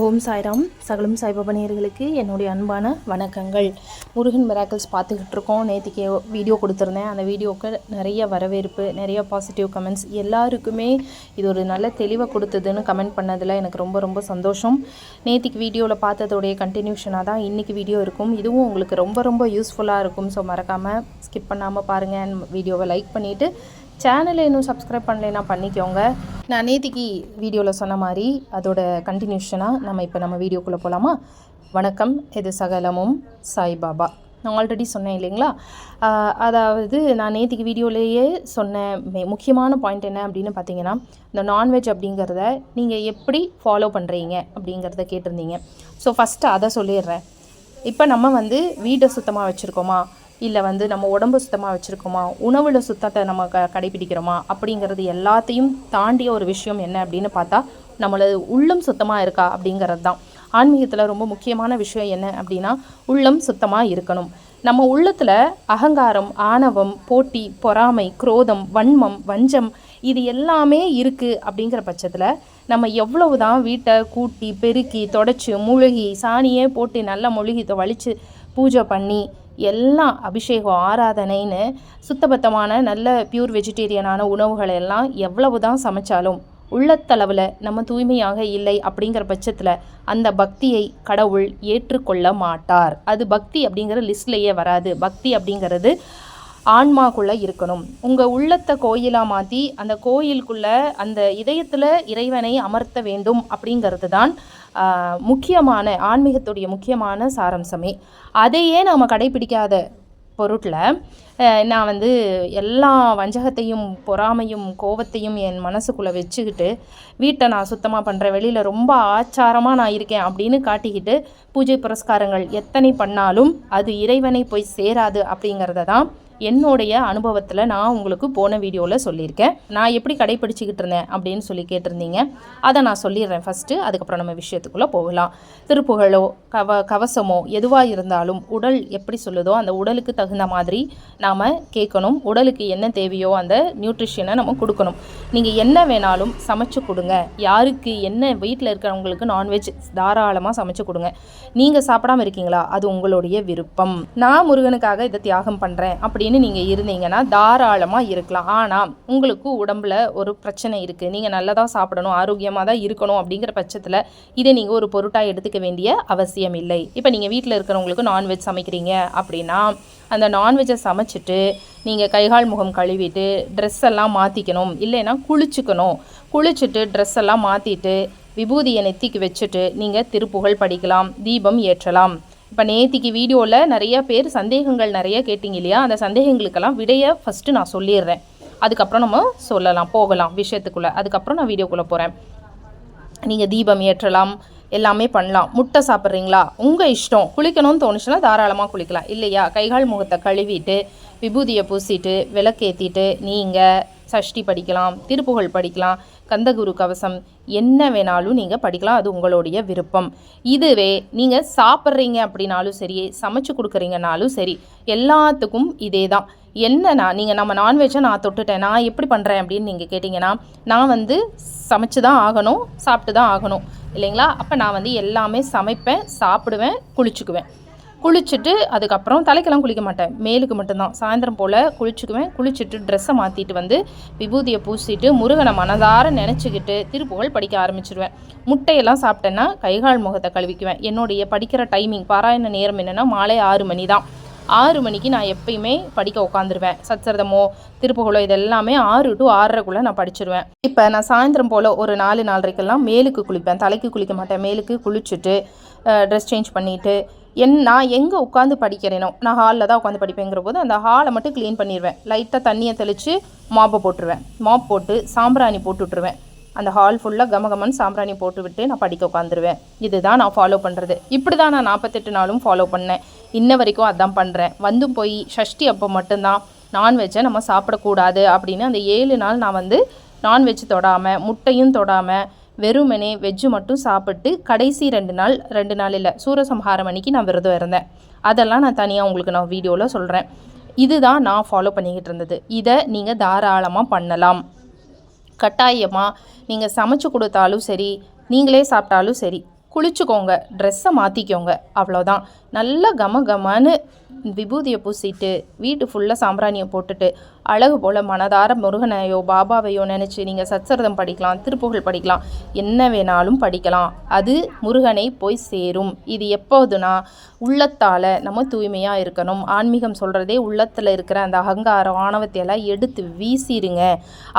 ஓம் சாய்ராம். சகலம் சாய்பாபா நேயர்களுக்கு என்னுடைய அன்பான வணக்கங்கள். முருகன் மிராக்கிள்ஸ் பார்த்துக்கிட்டு இருக்கோம். நேற்றுக்கு வீடியோ கொடுத்துருந்தேன். அந்த வீடியோவுக்கு நிறைய வரவேற்பு நிறைய பாசிட்டிவ் கமெண்ட்ஸ் எல்லாருக்குமே இது ஒரு நல்ல தெளிவை கொடுத்ததுன்னு கமெண்ட் பண்ணதில் எனக்கு ரொம்ப ரொம்ப சந்தோஷம். நேற்றுக்கு வீடியோவில் பார்த்ததோடைய கண்டினியூஷனாக தான் இன்றைக்கி வீடியோ இருக்கும். இதுவும் உங்களுக்கு ரொம்ப ரொம்ப யூஸ்ஃபுல்லாக இருக்கும். ஸோ மறக்காமல் ஸ்கிப் பண்ணாமல் பாருங்கள் வீடியோவை லைக் பண்ணிவிட்டு சேனலை இன்னும் சப்ஸ்கிரைப் பண்ணலைன்னா பண்ணிக்கோங்க. நான் நேத்திக்கு வீடியோவில் சொன்ன மாதிரி அதோட கண்டினியூஷனாக நம்ம இப்போ நம்ம வீடியோக்குள்ளே போகலாமா வணக்கம் இது சகலமும் சாய்பாபா. நான் ஆல்ரெடி சொன்னேன் இல்லைங்களா? அதாவது நான் நேற்றுக்கு வீடியோலேயே சொன்ன முக்கியமான பாயிண்ட் என்ன அப்படின்னு பார்த்தீங்கன்னா இந்த நான்வெஜ் அப்படிங்கிறத நீங்கள் எப்படி ஃபாலோ பண்ணுறீங்க அப்படிங்கிறத கேட்டிருந்தீங்க. ஸோ ஃபஸ்ட்டு அதை சொல்லிடுறேன். இப்போ நம்ம வந்து வீடை சுத்தமாக வச்சுருக்கோமா? இல்லை வந்து நம்ம உடம்பு சுத்தமாக வச்சுருக்கோமா? உணவில் சுத்தத்தை நம்ம க கடைபிடிக்கிறோமா? அப்படிங்கிறது எல்லாத்தையும் தாண்டிய ஒரு விஷயம் என்ன அப்படின்னு பார்த்தா நம்மளது உள்ளம் சுத்தமாக இருக்கா அப்படிங்கிறது தான் ஆன்மீகத்தில் ரொம்ப முக்கியமான விஷயம் என்ன அப்படின்னா உள்ளம் சுத்தமாக இருக்கணும். நம்ம உள்ளத்தில் அகங்காரம் ஆணவம் போட்டி பொறாமை குரோதம் வன்மம் வஞ்சம் இது எல்லாமே இருக்குது அப்படிங்கிற பட்சத்தில் நம்ம எவ்வளவு தான் வீட்டை கூட்டி பெருக்கி தொடச்சி முழுகி சாணியே போட்டு நல்லா மொழுகி வலிச்சு பூஜை பண்ணி எல்லாம் அபிஷேகம் ஆராதனைன்னு சுத்தபத்தமான நல்ல பியூர் வெஜிடேரியனான உணவுகளை எல்லாம் எவ்வளவு தான் சமைச்சாலும் உள்ளத்தளவில் நம்ம தூய்மையாக இல்லை அப்படிங்கிற பட்சத்தில் அந்த பக்தியை கடவுள் ஏற்றுக்கொள்ள மாட்டார். அது பக்தி அப்படிங்கிற லிஸ்ட்லேயே வராது. பக்தி அப்படிங்கிறது ஆன்மாக்குள்ளே இருக்கணும். உங்கள் உள்ளத்தை கோயிலாக மாற்றி அந்த கோயிலுக்குள்ளே அந்த இதயத்தில் இறைவனை அமர்த்த வேண்டும் அப்படிங்கிறது தான் முக்கியமான ஆன்மீகத்துடைய முக்கியமான சாரம்சமே. அதையே நாம் கடைபிடிக்காத பொருட்டில் நான் வந்து எல்லா வஞ்சகத்தையும் பொறாமையும் கோவத்தையும் என் மனசுக்குள்ளே வச்சுக்கிட்டு வீட்டை நான் சுத்தமாக பண்ணுறேன் வெளியில் ரொம்ப ஆச்சாரமாக நான் இருக்கேன் அப்படின்னு காட்டிக்கிட்டு பூஜை புரஸ்காரங்கள் எத்தனை பண்ணாலும் அது இறைவனை போய் சேராது அப்படிங்கிறத தான் என்னுடைய அனுபவத்தில் நான் உங்களுக்கு போன வீடியோவில் சொல்லியிருக்கேன். நான் எப்படி கடைப்பிடிச்சிக்கிட்டு இருந்தேன் அப்படின்னு சொல்லி கேட்டிருந்தீங்க. அதை நான் சொல்லிடுறேன் ஃபஸ்ட்டு அதுக்கப்புறம் நம்ம விஷயத்துக்குள்ளே போகலாம். திருப்புகழோ கவ கவசமோ எதுவாக இருந்தாலும் உடல் எப்படி சொல்லுதோ அந்த உடலுக்கு தகுந்த மாதிரி நாம் கேட்கணும். உடலுக்கு என்ன தேவையோ அந்த நியூட்ரிஷனை நம்ம கொடுக்கணும். நீங்கள் என்ன வேணாலும் சமைச்சு கொடுங்க. யாருக்கு என்ன வீட்டில் இருக்கிறவங்களுக்கு நான்வெஜ் தாராளமாக சமைச்சு கொடுங்க. நீங்கள் சாப்பிடாம இருக்கீங்களா? அது உங்களுடைய விருப்பம். நான் முருகனுக்காக இதை தியாகம் பண்ணுறேன் அப்படி அப்படின்னு நீங்கள் இருந்தீங்கன்னா தாராளமாக இருக்கலாம். ஆனால் உங்களுக்கு உடம்புல ஒரு பிரச்சனை இருக்குது நீங்கள் நல்லதாக சாப்பிடணும் ஆரோக்கியமாக தான் இருக்கணும் அப்படிங்கிற பட்சத்தில் இதை நீங்கள் ஒரு பொருட்டாக எடுத்துக்க வேண்டிய அவசியம் இல்லை. இப்போ நீங்கள் வீட்டில் இருக்கிறவங்களுக்கு நான்வெஜ் சமைக்கிறீங்க அப்படின்னா அந்த நான்வெஜ்ஜை சமைச்சிட்டு நீங்கள் கைகால் முகம் கழுவிட்டு ட்ரெஸ் எல்லாம் மாற்றிக்கணும் இல்லைன்னா குளிச்சுக்கணும். குளிச்சுட்டு ட்ரெஸ் எல்லாம் மாற்றிட்டு விபூதியை நெத்திக்கு வச்சுட்டு நீங்கள் திருப்புகழ் படிக்கலாம் தீபம் ஏற்றலாம். இப்போ நேத்திக்கு வீடியோவில் நிறைய பேர் சந்தேகங்கள் நிறைய கேட்டிங்க இல்லையா? அந்த சந்தேகங்களுக்கெல்லாம் விடையை ஃபஸ்ட்டு நான் சொல்லிடுறேன். அதுக்கப்புறம் நம்ம சொல்லலாம் போகலாம் விஷயத்துக்குள்ளே. அதுக்கப்புறம் நான் வீடியோக்குள்ளே போகிறேன் நீங்கள் தீபம் ஏற்றலாம் எல்லாமே பண்ணலாம். முட்டை சாப்பிட்றீங்களா? உங்கள் இஷ்டம். குளிக்கணும்னு தோணுச்சுன்னா தாராளமாக குளிக்கலாம். இல்லையா? கைகால் முகத்தை கழுவிட்டு விபூதியை பூசிட்டு விளக்கேற்றிட்டு நீங்கள் சஷ்டி படிக்கலாம் திருப்புகழ் படிக்கலாம் கந்தகுரு கவசம் என்ன வேணாலும் நீங்கள் படிக்கலாம். அது உங்களுடைய விருப்பம். இதுவே நீங்கள் சாப்பிட்றீங்க அப்படின்னாலும் சரி சமைச்சு கொடுக்குறீங்கனாலும் சரி எல்லாத்துக்கும் இதே தான் என்னன்னா நீங்கள் நம்ம நான்வெஜ்ஜை நான் தொட்டுட்டேன் நான் எப்படி பண்ணுறேன் அப்படின்னு நீங்கள் கேட்டிங்கன்னா நான் வந்து சமைச்சு தான் ஆகணும் சாப்பிட்டு தான் ஆகணும் இல்லைங்களா? அப்போ நான் வந்து எல்லாமே சமைப்பேன் சாப்பிடுவேன் குளிச்சுக்குவேன். குளிச்சுட்டு அதுக்கப்புறம் தலைக்கெல்லாம் குளிக்க மாட்டேன். மேலுக்கு மட்டும்தான். சாயந்தரம் போல் குளிச்சுக்குவேன். குளிச்சுட்டு ட்ரெஸ்ஸை மாற்றிட்டு வந்து விபூதியை பூசிட்டு முருகனை மனதார நினச்சிக்கிட்டு திருப்புகழ் படிக்க ஆரம்பிச்சிடுவேன் முட்டையெல்லாம் சாப்பிட்டேன்னா கைகால் முகத்தை கழுவிக்குவேன். என்னுடைய படிக்கிற டைமிங் பாராயண நேரம் என்னென்னா மாலை ஆறு மணி தான். ஆறு மணிக்கு நான் எப்பயுமே படிக்க உட்காந்துருவேன் சச்சரதமோ திருப்புகளோ இது எல்லாமே ஆறு டு ஆறரைக்குள்ளே நான் படிச்சிருவேன். இப்போ நான் சாயந்தரம் போல் ஒரு நாலு நாலரைக்கெல்லாம் மேலுக்கு குளிப்பேன். தலைக்கு குளிக்க மாட்டேன். மேலுக்கு குளிச்சுட்டு ட்ரெஸ் சேஞ்ச் பண்ணிவிட்டு என் நான் எங்கே உட்காந்து படிக்கிறேனோ நான் ஹாலில் தான் உட்காந்து படிப்பேங்கிற போது அந்த ஹாலை மட்டும் க்ளீன் பண்ணிடுவேன் லைட்டாக தண்ணியை தெளித்து மாப்பை போட்டுருவேன். மாப் போட்டு சாம்பிராணி போட்டு விட்ருவேன் அந்த ஹால் ஃபுல்லாக கமகமன் சாம்பிராணி போட்டு விட்டு நான் படிக்க உட்காந்துருவேன் இதுதான் நான் ஃபாலோ பண்ணுறது இப்படி தான் நான் நாற்பத்தெட்டு நாளும் ஃபாலோ பண்ணேன். இன்ன வரைக்கும் அதான் பண்ணுறேன் வந்து போய் ஷஷ்டி அப்போ மட்டும்தான். நான்வெஜ்ஜை நம்ம சாப்பிடக்கூடாது அப்படின்னு அந்த ஏழு நாள் நான் வந்து நான்வெஜ் தொடாமல் முட்டையும் தொடாமல் வெறுமனே வெஜ்ஜு மட்டும் சாப்பிட்டு கடைசி ரெண்டு நாள் ரெண்டு நாள் இல்லை சூரசம்ஹாரம் அன்னைக்கு நான் விரதம் இருந்தேன். அதெல்லாம் நான் தனியாக உங்களுக்கு நான் வீடியோவில் சொல்கிறேன் இதுதான் நான் ஃபாலோ பண்ணிக்கிட்டு இருந்தது. இதை நீங்கள் தாராளமாக பண்ணலாம். கட்டாயமாக நீங்கள் சமைச்சு கொடுத்தாலும் சரி நீங்களே சாப்பிட்டாலும் சரி குளிச்சுக்கோங்க ட்ரெஸ்ஸை மாற்றிக்கோங்க அவ்வளோதான் நல்லா கம கமன்னு விபூதியை பூசிட்டு வீட்டு ஃபுல்லாக சாம்பிராணியை போட்டுட்டு அழகு போல் மனதார முருகனையோ பாபாவையோ நினச்சி நீங்கள் சச்சரதம் படிக்கலாம் திருப்புகழ் படிக்கலாம் என்ன வேணாலும் படிக்கலாம். அது முருகனை போய் சேரும். இது எப்போதுனா உள்ளத்தால் நம்ம தூய்மையாக இருக்கணும். ஆன்மீகம் சொல்கிறதே உள்ளத்தில் இருக்கிற அந்த அகங்காரம் ஆணவத்தையெல்லாம் எடுத்து வீசிடுங்க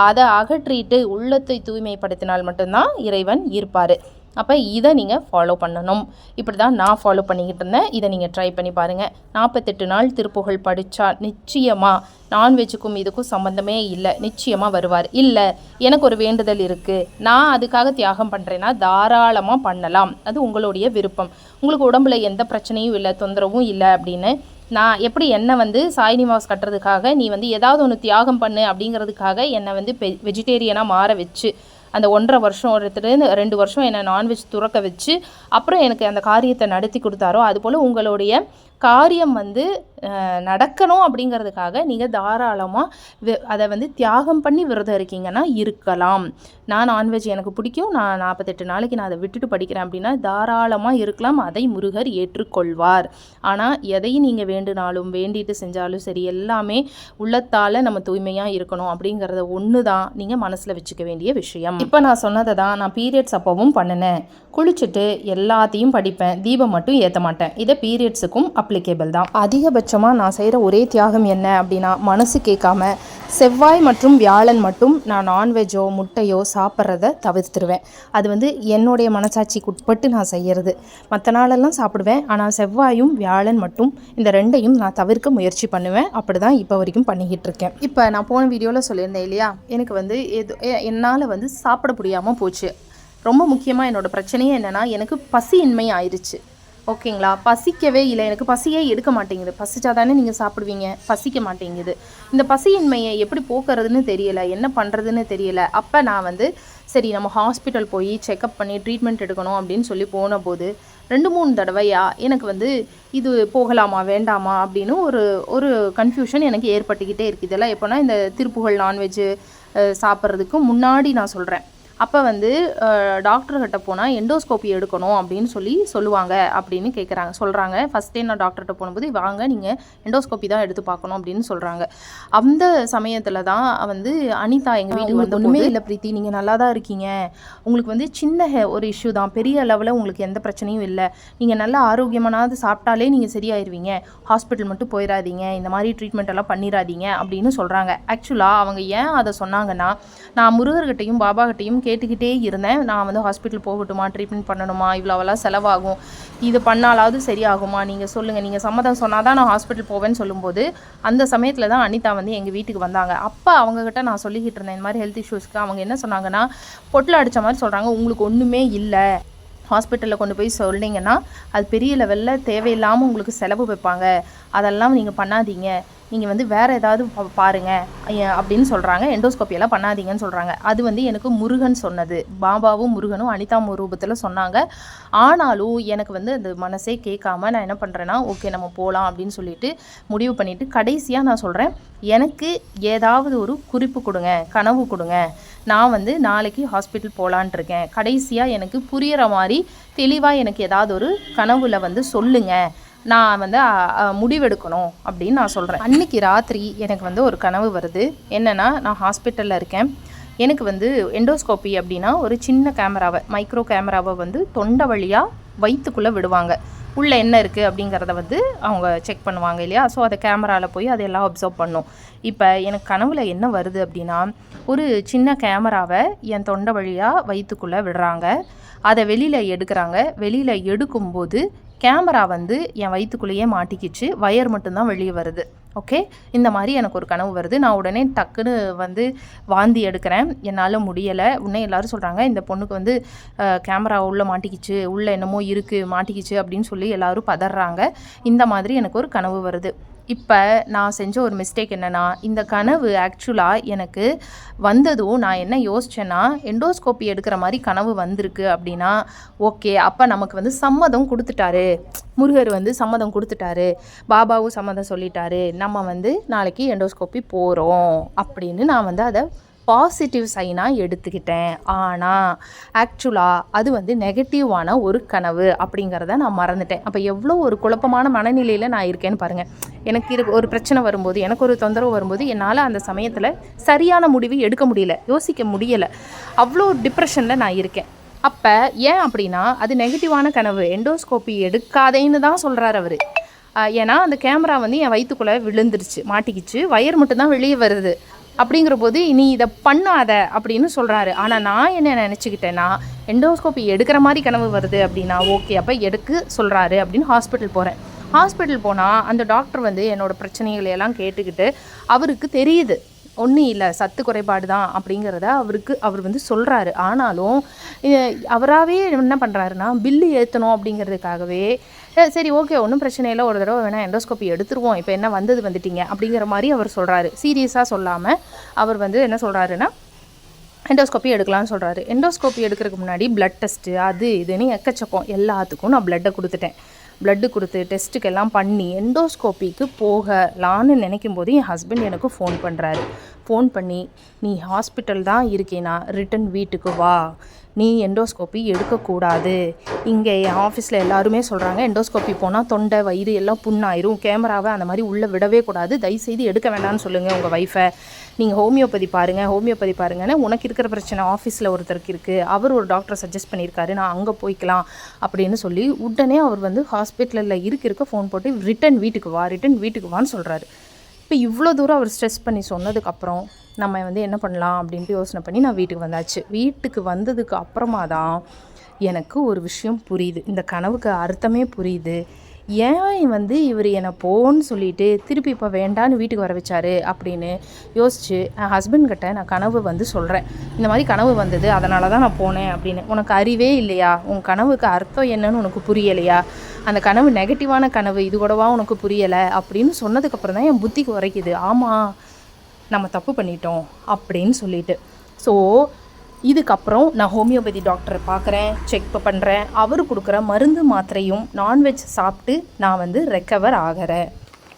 அதை அகற்றிட்டு உள்ளத்தை தூய்மைப்படுத்தினால் மட்டும்தான் இறைவன் இருப்பார். அப்போ இதை நீங்கள் ஃபாலோ பண்ணணும். இப்படி தான் நான் ஃபாலோ பண்ணிக்கிட்டு இருந்தேன். இதை நீங்கள் ட்ரை பண்ணி பாருங்கள் நாற்பத்தெட்டு நாள் திருப்புகழ் படித்தா நிச்சயமாக நான்வெஜ்ஜுக்கும் இதுக்கும் சம்மந்தமே இல்லை. நிச்சயமாக வருவார். இல்லை எனக்கு ஒரு வேண்டுதல் இருக்குது நான் அதுக்காக தியாகம் பண்ணுறேன்னா தாராளமாக பண்ணலாம். அது உங்களுடைய விருப்பம். உங்களுக்கு உடம்புல எந்த பிரச்சனையும் இல்லை தொந்தரவும் இல்லை அப்படின்னு நான் எப்படி என்னை வந்து சாய்நிவாஸ் கட்டுறதுக்காக நீ வந்து ஏதாவது ஒன்று தியாகம் பண்ணு அப்படிங்கிறதுக்காக என்னை வந்து பெ வெஜிடேரியனாக மாற வச்சு அந்த ஒன்றரை வருஷம் ஒருத்தர் ரெண்டு வருஷம் என்னை நான்வெஜ் துறக்க வச்சு அப்புறம் எனக்கு அந்த காரியத்தை நடத்தி கொடுத்தாரோ அதுபோல் உங்களுடைய காரியம் வந்து நடக்கணும் அப்படிங்கிறதுக்காக நீங்கள் தாராளமாக அதை வந்து தியாகம் பண்ணி விரதம் இருக்கீங்கன்னா இருக்கலாம். நான் நான்வெஜ் எனக்கு பிடிக்கும். நான் நாற்பத்தெட்டு நாளைக்கு நான் அதை விட்டுட்டு படிக்கிறேன் அப்படின்னா தாராளமாக இருக்கலாம். அதை முருகர் ஏற்றுக்கொள்வார். ஆனால் எதையும் நீங்கள் வேண்டுனாலும் வேண்டிட்டு செஞ்சாலும் சரி எல்லாமே உள்ளத்தால் நம்ம தூய்மையாக இருக்கணும் அப்படிங்கிறத ஒன்று தான் நீங்கள் மனசில் வச்சுக்க வேண்டிய விஷயம். இப்போ நான் சொன்னதை தான் நான் பீரியட்ஸ் அப்போவும் பண்ணினேன். குளிச்சுட்டு எல்லாத்தையும் படிப்பேன். தீபம் மட்டும் ஏற்ற மாட்டேன். இதை பீரியட்ஸுக்கும் அப்ளிகேபிள் தான். அதிகபட்சமாக நான் செய்கிற ஒரே தியாகம் என்ன அப்படின்னா மனசு கேட்காம செவ்வாய் மற்றும் வியாழன் மட்டும் நான் நான்வெஜ்ஜோ முட்டையோ சாப்பிட்றத தவிர்த்துருவேன். அது வந்து என்னுடைய மனசாட்சிக்கு உட்பட்டு நான் செய்கிறது மற்ற நாளெல்லாம் சாப்பிடுவேன். ஆனால் செவ்வாயும் வியாழன் மட்டும் இந்த ரெண்டையும் நான் தவிர்க்க முயற்சி பண்ணுவேன். அப்படி தான் இப்போ வரைக்கும் பண்ணிக்கிட்டு இருக்கேன். இப்போ நான் போன வீடியோவில் சொல்லியிருந்தேன் இல்லையா? எனக்கு வந்து எது என்னால் வந்து சாப்பிட முடியாமல் போச்சு. ரொம்ப முக்கியமாக என்னோடய பிரச்சனையே என்னென்னா எனக்கு பசியின்மை ஆயிடுச்சு ஓகேங்களா? பசிக்கவே இல்லை. எனக்கு பசியே எடுக்க மாட்டேங்குது. பசிச்சா தானே நீங்கள் சாப்பிடுவீங்க. பசிக்க மாட்டேங்குது. இந்த பசியின்மையை எப்படி போக்குறதுன்னு தெரியலை. என்ன பண்ணுறதுன்னு தெரியலை. அப்போ நான் வந்து சரி நம்ம ஹாஸ்பிட்டல் போய் செக்கப் பண்ணி ட்ரீட்மெண்ட் எடுக்கணும் அப்படின்னு சொல்லி போன போது ரெண்டு மூணு தடவையா எனக்கு வந்து இது போகலாமா வேண்டாமா அப்படின்னு ஒரு ஒரு கன்ஃபியூஷன் எனக்கு ஏற்பட்டுக்கிட்டே இருக்குது இதெல்லாம் எப்போனா இந்த திருப்புகழ் நான்வெஜ்ஜு சாப்பிட்றதுக்கு முன்னாடி நான் சொல்கிறேன் அப்போ வந்து டாக்டர்கிட்ட போனால் எண்டோஸ்கோப்பி எடுக்கணும் அப்படின்னு சொல்லி சொல்லுவாங்க அப்படின்னு கேட்குறாங்க சொல்கிறாங்க ஃபஸ்ட் டைம் நான் டாக்டர்கிட்ட போகும்போது வாங்க நீங்கள் எண்டோஸ்கோப்பி தான் எடுத்து பார்க்கணும் அப்படின்னு சொல்கிறாங்க அந்த சமயத்தில் தான் வந்து அனிதா எங்கள் வீட்டுக்கு வந்து ஒன்றுமே இல்லை பிரீத்தி. நீங்கள் நல்லா தான் இருக்கீங்க. உங்களுக்கு வந்து சின்ன ஒரு இஷ்யூ தான். பெரிய லெவலில் உங்களுக்கு எந்த பிரச்சனையும் இல்லை. நீங்கள் நல்ல ஆரோக்கியமானது சாப்பிட்டாலே நீங்கள் சரியாயிருவீங்க. ஹாஸ்பிட்டல் மட்டும் போயிடாதீங்க இந்த மாதிரி ட்ரீட்மெண்ட் எல்லாம் பண்ணிடாதீங்க அப்படின்னு சொல்கிறாங்க ஆக்சுவலாக அவங்க ஏன் அதை சொன்னாங்கன்னா நான் முருகர்கிட்டையும் பாபாகிட்டையும் கேட்டுக்கிட்டே இருந்தேன். நான் வந்து ஹாஸ்பிட்டல் போகட்டுமா ட்ரீட்மெண்ட் பண்ணணுமா இவ்வளோவெல்லாம் செலவாகும். இது பண்ணாலாவது சரியாகுமா? நீங்கள் சொல்லுங்கள் நீங்கள் சம்மதம் சொன்னால் தான் நான் ஹாஸ்பிட்டல் போவேன்னு சொல்லும்போது அந்த சமயத்தில் தான் அனிதா வந்து எங்கள் வீட்டுக்கு வந்தாங்க. அப்போ அவங்கக்கிட்ட நான் சொல்லிக்கிட்டு இருந்தேன் இந்த மாதிரி ஹெல்த் இஷ்யூஸ்க்கு அவங்க என்ன சொன்னாங்கன்னா பொட்டில் அடித்த மாதிரி சொல்கிறாங்க உங்களுக்கு ஒன்றுமே இல்லை. ஹாஸ்பிட்டலில் கொண்டு போய் சொன்னீங்கன்னா அது பெரிய லெவலில் தேவையில்லாமல் உங்களுக்கு செலவு வைப்பாங்க. அதெல்லாம் நீங்கள் பண்ணாதீங்க. நீங்கள் வந்து வேறு ஏதாவது பாருங்கள் பாருங்க. அப்படின்னு சொல்கிறாங்க எண்டோஸ்கோப்பியெல்லாம் பண்ணாதீங்கன்னு சொல்கிறாங்க அது வந்து எனக்கு முருகன் சொன்னது. பாபாவும் முருகனும் அனிதா ரூபத்தில் சொன்னாங்க. ஆனாலும் எனக்கு வந்து அந்த மனசே கேட்காம நான் என்ன பண்ணுறேன்னா ஓகே நம்ம போகலாம் அப்படின்னு சொல்லிட்டு முடிவு பண்ணிவிட்டு கடைசியாக நான் சொல்கிறேன் எனக்கு ஏதாவது ஒரு குறிப்பு கொடுங்க கனவு கொடுங்க. நான் வந்து நாளைக்கு ஹாஸ்பிட்டல் போகலான் இருக்கேன். கடைசியாக எனக்கு புரிகிற மாதிரி தெளிவாக எனக்கு ஏதாவது ஒரு கனவுல வந்து சொல்லுங்கள் நான் வந்து முடிவெடுக்கணும் அப்படின்னு நான் சொல்கிறேன் அன்னைக்கு ராத்திரி எனக்கு வந்து ஒரு கனவு வருது. என்னென்னா நான் ஹாஸ்பிட்டலில் இருக்கேன். எனக்கு வந்து எண்டோஸ்கோப்பி அப்படின்னா ஒரு சின்ன கேமராவை மைக்ரோ கேமராவை வந்து தொண்டை வழியாக வயிற்றுக்குள்ளே விடுவாங்க. உள்ளே என்ன இருக்குது அப்படிங்கிறத வந்து அவங்க செக் பண்ணுவாங்க இல்லையா? ஸோ அதை கேமராவில் போய் அதையெல்லாம் அப்சர்வ் பண்ணும். இப்போ எனக்கு கனவில் என்ன வருது அப்படின்னா ஒரு சின்ன கேமராவை என் தொண்டை வழியாக வயிற்றுக்குள்ளே விடுறாங்க. அதை வெளியில் எடுக்கிறாங்க. வெளியில் எடுக்கும்போது கேமரா வந்து என் வயிற்றுக்குள்ளேயே மாட்டிக்கிச்சு. வயர் மட்டும்தான் வெளியே வருது. ஓகே? இந்த மாதிரி எனக்கு ஒரு கனவு வருது. நான் உடனே டக்குன்னு வந்து வாந்தி எடுக்கிறேன். என்னால் முடியலை. உடனே எல்லாரும் சொல்கிறாங்க இந்த பொண்ணுக்கு வந்து கேமரா உள்ளே மாட்டிக்கிச்சு. உள்ளே என்னமோ இருக்குது மாட்டிக்கிச்சு அப்படின்னு சொல்லி எல்லோரும் பதறாங்க. இந்த மாதிரி எனக்கு ஒரு கனவு வருது. இப்போ நான் செஞ்ச ஒரு மிஸ்டேக் என்னென்னா இந்த கனவு ஆக்சுவலாக எனக்கு வந்ததும் நான் என்ன யோசிச்சேன்னா எண்டோஸ்கோப்பி எடுக்கிற மாதிரி கனவு வந்திருக்கு அப்படின்னா ஓகே அப்போ நமக்கு வந்து சம்மதம் கொடுத்துட்டாரு. முருகர் வந்து சம்மதம் கொடுத்துட்டாரு. பாபாவும் சம்மதம் சொல்லிட்டாரு. நம்ம வந்து நாளைக்கு எண்டோஸ்கோப்பி போகிறோம் அப்படின்னு நான் வந்து அதை பாசிட்டிவ் சைனாக எடுத்துக்கிட்டேன். ஆனால் ஆக்சுவலாக அது வந்து நெகட்டிவான ஒரு கனவு அப்படிங்கிறத நான் மறந்துட்டேன். அப்போ எவ்வளோ ஒரு குழப்பமான மனநிலையில் நான் இருக்கேன்னு பாருங்கள் எனக்கு இரு ஒரு பிரச்சனை வரும்போது எனக்கு ஒரு தொந்தரவு வரும்போது என்னால் அந்த சமயத்தில் சரியான முடிவு எடுக்க முடியல. யோசிக்க முடியலை. அவ்வளோ டிப்ரெஷனில் நான் இருக்கேன். அப்போ ஏன் அப்படின்னா அது நெகட்டிவான கனவு. எண்டோஸ்கோப்பி எடுக்காதேன்னு தான் சொல்கிறார் அவர். ஏன்னா அந்த கேமரா வந்து என் வயிற்றுக்குள்ளே விழுந்துருச்சு. மாட்டிக்கிச்சு. வயர் மட்டும்தான் வெளியே வருது. அப்படிங்கிற போது நீ இதை பண்ணாத அப்படின்னு சொல்கிறாரு ஆனால் நான் என்ன நினச்சிக்கிட்டேன்னா எண்டோஸ்கோப்பி எடுக்கிற மாதிரி கனவு வருது அப்படின்னா ஓகே அப்போ எடுக்க சொல்கிறாரு அப்படின்னு ஹாஸ்பிட்டல் போகிறேன் ஹாஸ்பிட்டல் போனால் அந்த டாக்டர் வந்து என்னோடய பிரச்சனைகளை எல்லாம் கேட்டுக்கிட்டு அவருக்கு தெரியுது. ஒன்றும் இல்லை சத்து குறைபாடு தான் அப்படிங்கிறத அவருக்கு அவர் வந்து சொல்கிறாரு ஆனாலும் அவராகவே என்ன பண்ணுறாருன்னா பில்லு ஏற்றணும் அப்படிங்கிறதுக்காகவே சரி ஓகே ஒன்றும் பிரச்சனை இல்லை. ஒரு தடவை வேணால் எண்டோஸ்கோப்பி எடுத்துருவோம். இப்போ என்ன வந்தது வந்துட்டீங்க? அப்படிங்கிற மாதிரி அவர் சொல்கிறாரு சீரியஸாக சொல்லாமல் அவர் வந்து என்ன சொல்கிறாருன்னா எண்டோஸ்கோப்பி எடுக்கலாம்னு சொல்கிறாரு எண்டோஸ்கோப்பி எடுக்கிறதுக்கு முன்னாடி ப்ளட் டெஸ்ட்டு அது இதுன்னு எக்கச்சக்கம். எல்லாத்துக்கும் நான் ப்ளட்டை கொடுத்துட்டேன். ப்ளட்டு கொடுத்து டெஸ்ட்டுக்கு எல்லாம் பண்ணி எண்டோஸ்கோப்பிக்கு போகலான்னு நினைக்கும் போது என் ஹஸ்பண்ட் எனக்கு ஃபோன் பண்ணுறாரு ஃபோன் பண்ணி நீ ஹாஸ்பிட்டல் தான் இருக்கேனா? ரிட்டன் வீட்டுக்கு வா. நீ எண்டோஸ்கோப்பி எடுக்கக்கூடாது. இங்கே என் ஆஃபீஸில் எல்லாருமே சொல்கிறாங்க எண்டோஸ்கோப்பி போனால் தொண்டை வயிறு எல்லாம் புண்ணாயிரும். கேமராவை அந்த மாதிரி உள்ளே விடவே கூடாது. தயவுசெய்து எடுக்க வேண்டாம்னு சொல்லுங்கள் உங்கள் ஒய்ஃபை நீங்கள் ஹோமியோபதி பாருங்கள் ஹோமியோபதி பாருங்கன்னு உனக்கு இருக்கிற பிரச்சனை ஆஃபீஸில் ஒருத்தருக்கு இருக்குது அவர் ஒரு டாக்டரை சஜஸ்ட் பண்ணியிருக்காரு. நான் அங்கே போய்க்கலாம். அப்படின்னு சொல்லி உடனே அவர் வந்து ஹாஸ்பிட்டலில் இருக்க இருக்க ஃபோன் போட்டு ரிட்டன் வீட்டுக்கு வா ரிட்டன் வீட்டுக்கு வான்னு சொல்கிறாரு இப்போ இவ்வளோ தூரம் அவர் ஸ்ட்ரெஸ் பண்ணி சொன்னதுக்கப்புறம் நம்ம வந்து என்ன பண்ணலாம் அப்படின்ட்டு யோசனை பண்ணி நான் வீட்டுக்கு வந்தாச்சு. வீட்டுக்கு வந்ததுக்கு அப்புறமா தான் எனக்கு ஒரு விஷயம் புரியுது. இந்த கனவுக்கு அர்த்தமே புரியுது. ஏன் வந்து இவர் என்னை போன்னு சொல்லிட்டு திருப்பி இப்போ வேண்டான்னு வீட்டுக்கு வர வச்சாரு அப்படின்னு யோசிச்சு என் ஹஸ்பண்ட் கிட்ட நான் கனவு வந்து சொல்கிறேன் இந்த மாதிரி கனவு வந்தது அதனால தான் நான் போனேன் அப்படின்னு. உனக்கு அறிவே இல்லையா? உன் கனவுக்கு அர்த்தம் என்னன்னு உனக்கு புரியலையா? அந்த கனவு நெகட்டிவான கனவு இது கூடவா உனக்கு புரியலை? அப்படின்னு சொன்னதுக்கப்புறம் தான் என் புத்திக்கு உரைக்குது. ஆமாம் நம்ம தப்பு பண்ணிட்டோம் அப்படின்னு சொல்லிட்டு. ஸோ இதுக்கப்புறம் நான் ஹோமியோபதி டாக்டரை பார்க்குறேன் செக் பண்ணுறேன் அவர் கொடுக்குற மருந்து மாத்திரையும் நான்வெஜ் சாப்பிட்டு நான் வந்து ரெக்கவர் ஆகிறேன்.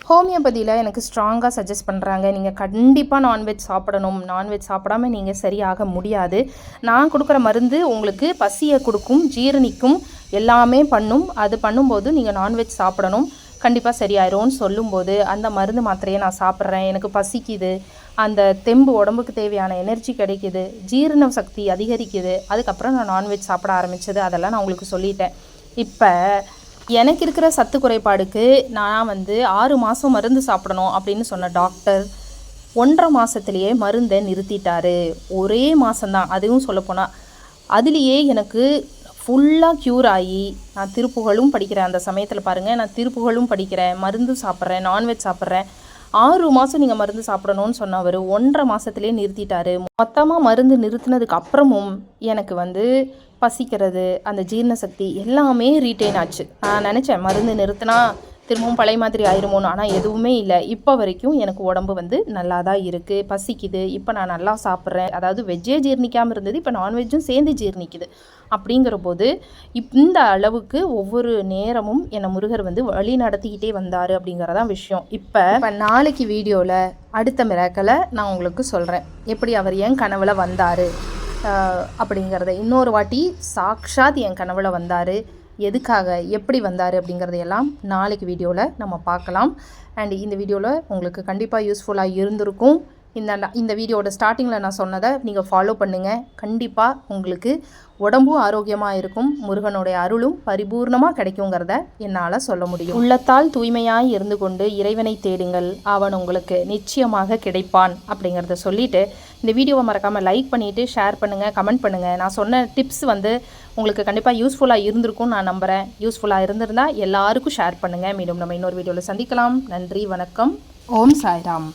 ஹோமியோபதியில் எனக்கு ஸ்ட்ராங்காக சஜஸ்ட் பண்ணுறாங்க நீங்கள் கண்டிப்பாக நான்வெஜ் சாப்பிடணும். நான்வெஜ் சாப்பிடாம நீங்கள் சரியாக முடியாது. நான் கொடுக்குற மருந்து உங்களுக்கு பசியை கொடுக்கும் ஜீரணிக்கும் எல்லாமே பண்ணும். அது பண்ணும்போது நீங்கள் நான்வெஜ் சாப்பிடணும். கண்டிப்பாக சரியாயிரும்னு சொல்லும்போது அந்த மருந்து மாத்திரையை நான் சாப்பிட்றேன் எனக்கு பசிக்குது அந்த தெம்பு உடம்புக்கு தேவையான எனர்ஜி கிடைக்கிது ஜீரண சக்தி அதிகரிக்குது அதுக்கப்புறம் நான் நான்வெஜ் சாப்பிட ஆரம்பித்தது அதெல்லாம் நான் உங்களுக்கு சொல்லிட்டேன். இப்போ எனக்கு இருக்கிற சத்து குறைபாடுக்கு நான் வந்து ஆறு மாதம் மருந்து சாப்பிடணும் அப்படின்னு சொன்ன டாக்டர் ஒன்றரை மாதத்துலேயே மருந்தை நிறுத்திட்டாரு. ஒரே மாதம்தான் அதுவும் சொல்லப்போனால் அதுலேயே எனக்கு ஃபுல்லாக க்யூர் ஆகி நான் திருப்புகழும் படிக்கிறேன். அந்த சமயத்தில் பாருங்கள் நான் திருப்புகழும் படிக்கிறேன். மருந்து சாப்பிட்றேன் நான்வெஜ் சாப்பிட்றேன். ஆறு மாதம் நீங்கள் மருந்து சாப்பிடணும்னு சொன்னவர் ஒன்றரை மாதத்துலேயே நிறுத்திட்டாரு. மொத்தமாக மருந்து நிறுத்தினதுக்கு அப்புறமும் எனக்கு வந்து பசிக்கிறது அந்த ஜீரண சக்தி எல்லாமே ரீட்டைன் ஆச்சு. நான் நினச்சேன் மருந்து நிறுத்தினா திரும்பவும் பழைய மாதிரி ஆயிருமோன்னு ஆனால் எதுவுமே இல்லை. இப்போ வரைக்கும் எனக்கு உடம்பு வந்து நல்லா தான் இருக்குது பசிக்குது. இப்போ நான் நல்லா சாப்பிட்றேன். அதாவது வெஜ்ஜே ஜீர்ணிக்காமல் இருந்தது. இப்போ நான்வெஜ்ஜும் சேர்ந்து ஜீர்ணிக்குது. அப்படிங்கிற போது இப் இந்த அளவுக்கு ஒவ்வொரு நேரமும் என்னை முருகர் வந்து வழி நடத்திக்கிட்டே வந்தார் அப்படிங்கிறதான் விஷயம். இப்போ இப்போ நாளைக்கு வீடியோவில் அடுத்த மிராக்களை நான் உங்களுக்கு சொல்கிறேன் எப்படி அவர் என் கனவில் வந்தார் அப்படிங்கிறத. இன்னொரு வாட்டி சாக்ஷாத் என் கனவில் வந்தார். எதுக்காக எப்படி வந்தார் அப்படிங்கிறதையெல்லாம் நாளைக்கு வீடியோவில் நம்ம பார்க்கலாம். அண்ட் இந்த வீடியோவில் உங்களுக்கு கண்டிப்பாக யூஸ்ஃபுல்லாக இருந்திருக்கும். இந்த இந்த வீடியோட ஸ்டார்டிங்கில் நான் சொன்னதை நீங்கள் ஃபாலோ பண்ணுங்கள் கண்டிப்பாக உங்களுக்கு உடம்பும் ஆரோக்கியமாக இருக்கும். முருகனுடைய அருளும் பரிபூர்ணமாக கிடைக்குங்கிறத என்னால் சொல்ல முடியும். உள்ளத்தால் தூய்மையாய் இருந்து கொண்டு இறைவனை தேடுங்கள். அவன் உங்களுக்கு நிச்சயமாக கிடைப்பான் அப்படிங்கிறத சொல்லிவிட்டு இந்த வீடியோவை மறக்காமல் லைக் பண்ணிவிட்டு ஷேர் பண்ணுங்கள் கமெண்ட் பண்ணுங்கள் நான் சொன்ன டிப்ஸ் வந்து உங்களுக்கு கண்டிப்பாக யூஸ்ஃபுல்லாக இருந்திருக்கும் நான் நம்புகிறேன் யூஸ்ஃபுல்லாக இருந்திருந்தால் எல்லாருக்கும் ஷேர் பண்ணுங்கள் மீண்டும் நம்ம இன்னொரு வீடியோவில் சந்திக்கலாம். நன்றி வணக்கம். ஓம் சாய்ராம்.